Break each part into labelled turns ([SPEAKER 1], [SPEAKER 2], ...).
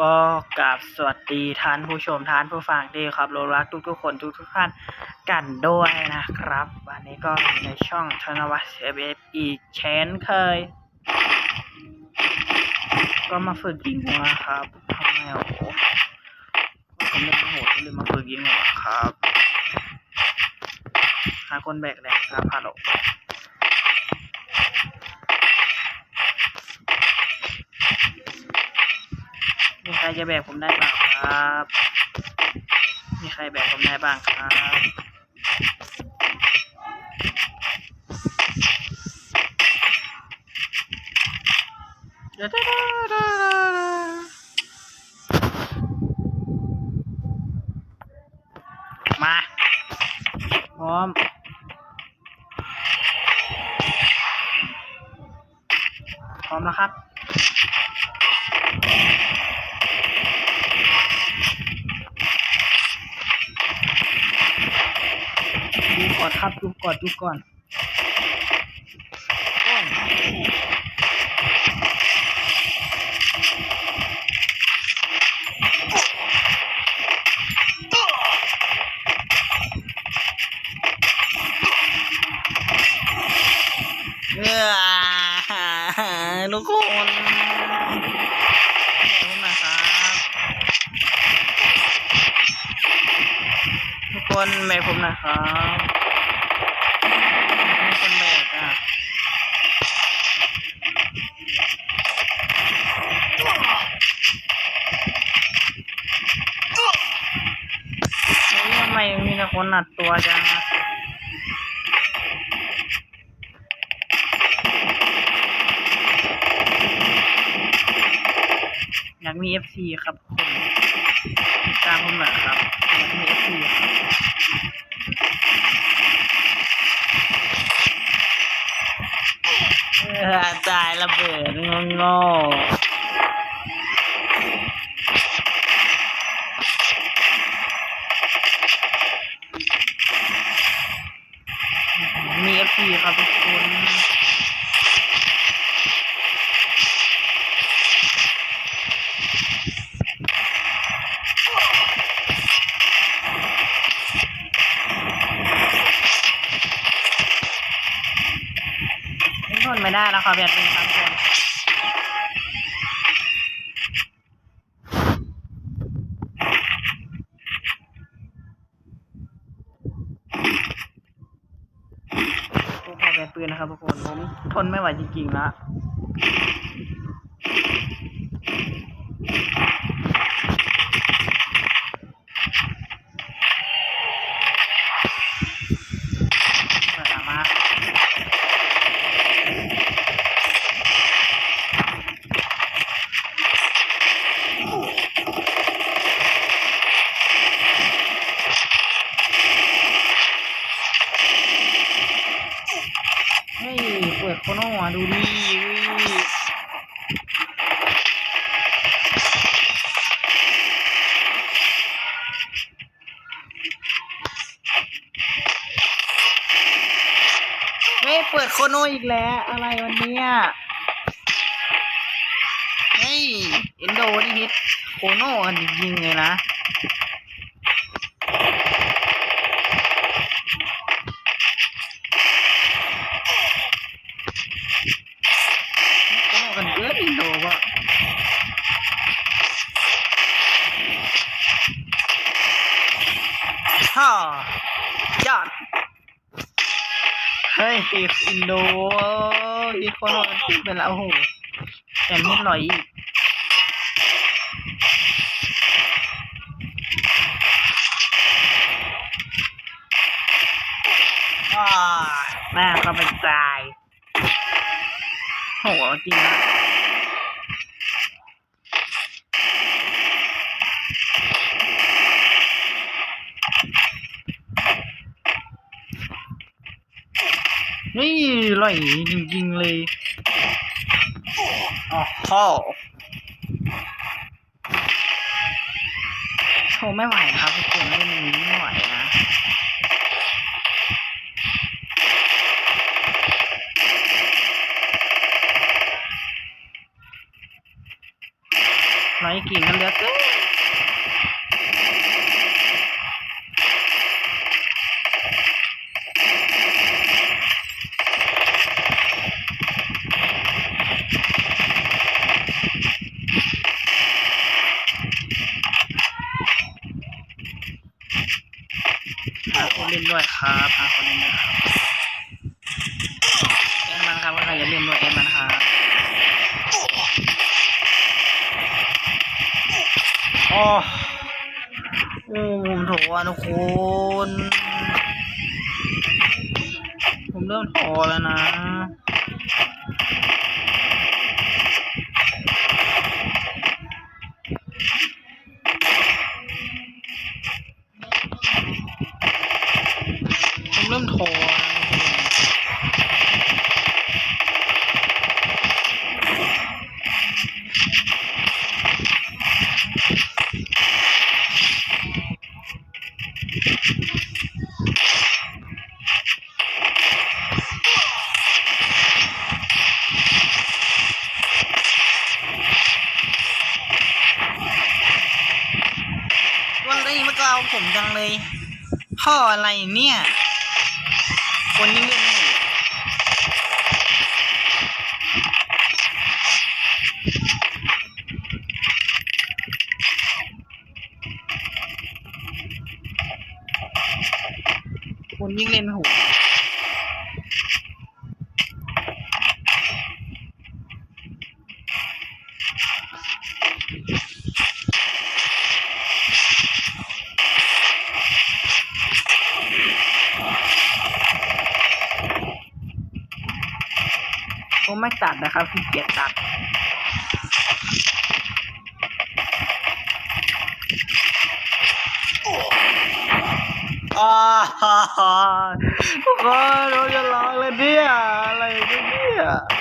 [SPEAKER 1] ก็กราบสวัสดีท่านผู้ชมท่านผู้ฟังที่ครับรรักทุกทุกคนทุกทุกท่านกันด้วยนะครับ วันนี้ก็ในช่องธนวัฒน์เอฟอีกเช่นเคย ก็มาฝึกยิงหัวครับทำไมโอ้โหผมเล่นโหดเลยมาฝึกยิงหัวครับหาคนแบกแรงครับฮัลโหล มีใค รจะแบกผมได้เปล่าครับ มีใครแบกผมได้บ้างครับมา พร้อมพร้อมแล้วครับ อนครับดูก่อนดูก่อนโอ้ยเอ้อทุกคนขอบคุณนะครับทุกคนแม่ผมนะครับมีคนแบกอะ เฮ้ยทำไมมีแต่ คนหนัดตัวจังอยากมีเอฟซีครับดตามผมหน่อยครับอยากมี FC ครับเออตายระเบิดโง่ มีเอฟซีครับทุกคนทนไม่ได้แล้วครับแบบนี้ครับคนโอ้ขอแบบ ปืนนะครับทุกคนผมทนไม่ไหวจริงๆละเปิดออกมา เฮ้ย เปิดโคโน่ะดูดิอุ้ยเฮ้ยเปิดโคโนอีกแล้ว อะไรวันเนี้ยเฮ้ยเอ็นโดนี่ฮิตโคโน่กันจริงๆเลยนะ โคโน่กันเยอะเอ็นโดว่ะฮ่ายอด เฮ้ยอินโดอีโคโนมันติดไปแล้วโอ้โหแถมนิดหน่อยอีกว้าแม่ก็เป็นตายโหจริงนะ นี่ไหลจริงๆเลยอ๋อโหโชว์ไม่ไหวครับทุกคนเล่นอย่างนี้ไม่ไหวนะ ไล่กิ่งกันเหลือเกินหาคนเล่นด้วย ครับหาคนเล่นะครับเอ็นมันครับใครอย่าลืมด้วยเอ็นมันครับโอ้โอ้โถอะทุกคนผมเริ่มโถแล้วนะ ริ่มถแล้วนะวันนี้มันก็เอาผมจังเลย พ่ออะไรเนี่ย คนยิ่งเล่นไม่คนยิ่งเล่นไม่ถูกผม ไม่ตัดนะครับขี้เกียจตัดอ้าฮ่าฮ่าทุกคนเราจะร้องเลยเนี่ยอะไรเนี่ย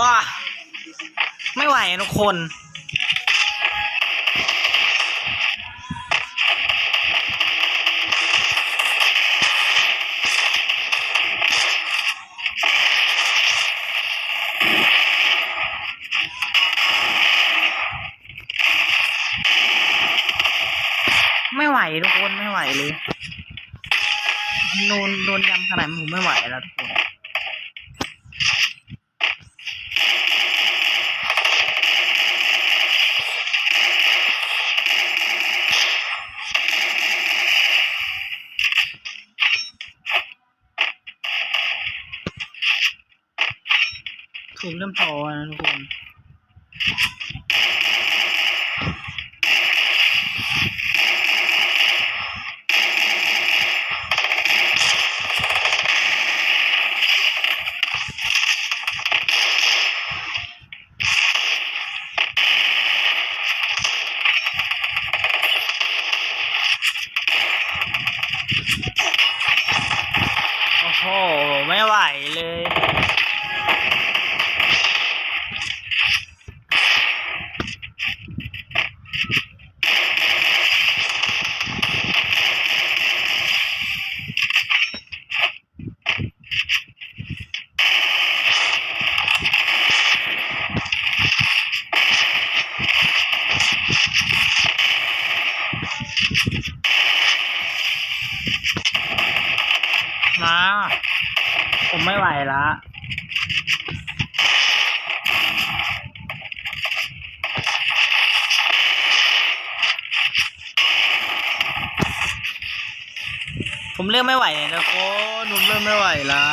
[SPEAKER 1] ว้าไม่ไหวทุกคนไม่ไหวทุกคนไม่ไหวเลยโดนโดนยำขนาดนี้ผมไม่ไหวแล้วทุกคน ถูกเริ่มพอนะทุกคน โอ้โห ไม่ไหวเลย ผ ค่ะ ผมไม่ไหวละ ผมเริ่มไม่ไหวเลยนะโค้ชผมเริ่มไม่ไหวละ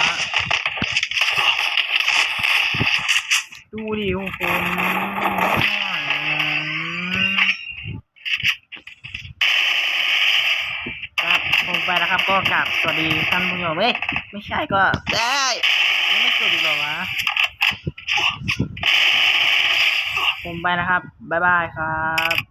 [SPEAKER 1] ดูดิโอ้โหครับผมไปแล้วครับก็กลับสวัสดีท่านผู้ชมเอ้ยไม่ใช่ก็ได้ยังไม่จบอีกเหรอวะ ผมไปนะครับ บ๊ายบายครับ